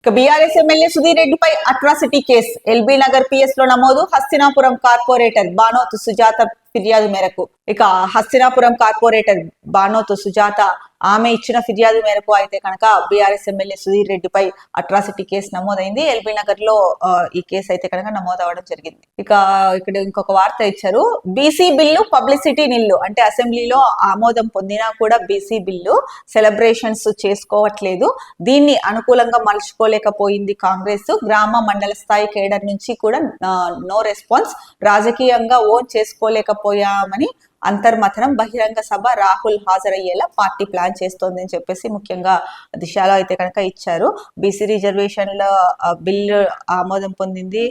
ఇక BRS MLA Sudheer రెడ్డిపై atrocity case. LB Nagar పిఎస్లో నమోదు హస్తినాపురం కార్పొరేటర్ బానోతు సుజాత ఫిర్యాదు మేరకు. ఇక హస్తినాపురం కార్పొరేటర్ బానోతు సుజాత ఆమె ఇచ్చిన ఫిర్యాదు మేరకు అయితే కనుక బీఆర్ఎస్ ఎమ్మెల్యే సుధీర్ రెడ్డిపై అట్రాసిటీ కేసు నమోదైంది. ఎల్బీ నగర్లో ఈ కేసు అయితే కనుక నమోదవడం జరిగింది. ఇక ఇక్కడ ఇంకొక వార్త ఇచ్చారు. బీసీ బిల్లు పబ్లిసిటీ నిల్లు అంటే అసెంబ్లీలో ఆమోదం పొందినా కూడా బీసీ బిల్లు సెలబ్రేషన్స్ చేసుకోవట్లేదు. దీన్ని అనుకూలంగా మలుచుకోలేకపోయింది కాంగ్రెస్. గ్రామ మండల స్థాయి కేడర్ నుంచి కూడా నో రెస్పాన్స్ రాజకీయంగా ఓన్ చేసుకోలేకపోయామని అంతర్మథనం బహిరంగ సభ రాహుల్ హాజరయ్యేలా పార్టీ ప్లాన్ చేస్తోంది అని చెప్పేసి ముఖ్యంగా దిశలో అయితే కనుక ఇచ్చారు. బీసీ రిజర్వేషన్ల బిల్లు ఆమోదం పొందింది.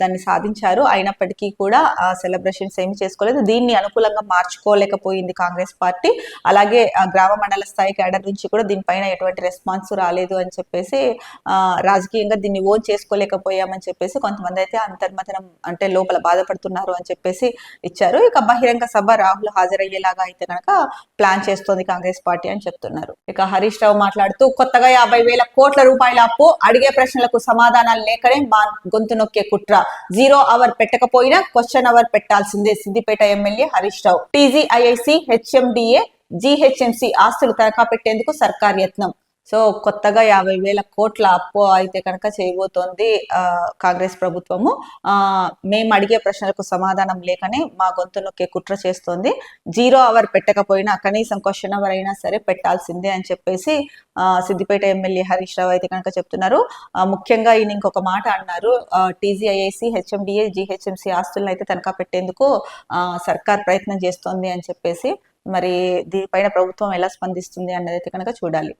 దాన్ని సాధించారు. అయినప్పటికీ కూడా సెలబ్రేషన్స్ ఏమి చేసుకోలేదు. దీన్ని అనుకూలంగా మార్చుకోలేకపోయింది కాంగ్రెస్ పార్టీ. అలాగే గ్రామ మండల స్థాయి క్యాడర్ నుంచి కూడా దీనిపైన ఎటువంటి రెస్పాన్స్ రాలేదు అని చెప్పేసి ఆ, రాజకీయంగా దీన్ని ఓన్ చేసుకోలేకపోయామని చెప్పేసి కొంతమంది అయితే అంతర్మతనం అంటే లోపల బాధపడుతున్నారు అని చెప్పేసి ఇచ్చారు. ఇక బహిరంగ సభ రాహుల్ హాజరయ్యేలాగా అయితే కనుక ప్లాన్ చేస్తోంది కాంగ్రెస్ పార్టీ అని చెప్తున్నారు. ఇక హరీష్ రావు మాట్లాడుతూ కొత్తగా యాభై వేల కోట్ల రూపాయల అప్పు అడిగే ప్రశ్నలకు సమాధానాలు లేకనే మా గొంతు నొక్కే కుట్ర. జీరో అవర్ పెట్టకపోయినా క్వశ్చన్ అవర్ పెట్టాల్సిందే Siddipet MLA Harish Rao. TGIIC HMDA GHMC ఆస్తులు తనఖా పెట్టేందుకు సర్కార్ యత్నం. సో కొత్తగా యాభై వేల కోట్ల అప్పు అయితే కనుక చేయబోతోంది ఆ, కాంగ్రెస్ ప్రభుత్వము. ఆ మేము అడిగే ప్రశ్నలకు సమాధానం లేకనే మా గొంతు నొక్కే కుట్ర చేస్తోంది. జీరో అవర్ పెట్టకపోయినా కనీసం క్వశ్చన్ అవర్ అయినా సరే పెట్టాల్సిందే అని చెప్పేసి ఆ, సిద్దిపేట ఎమ్మెల్యే హరీష్ రావు అయితే కనుక చెప్తున్నారు. ముఖ్యంగా ఈయన ఇంకొక మాట అన్నారు. టీజీఐఏసి హెచ్ఎండిఏ జిహెచ్ఎంసి ఆస్తులను అయితే తనఖా పెట్టేందుకు ఆ, సర్కార్ ప్రయత్నం చేస్తోంది అని చెప్పేసి మరి దీనిపైన ప్రభుత్వం ఎలా స్పందిస్తుంది అన్నది అయితే కనుక చూడాలి.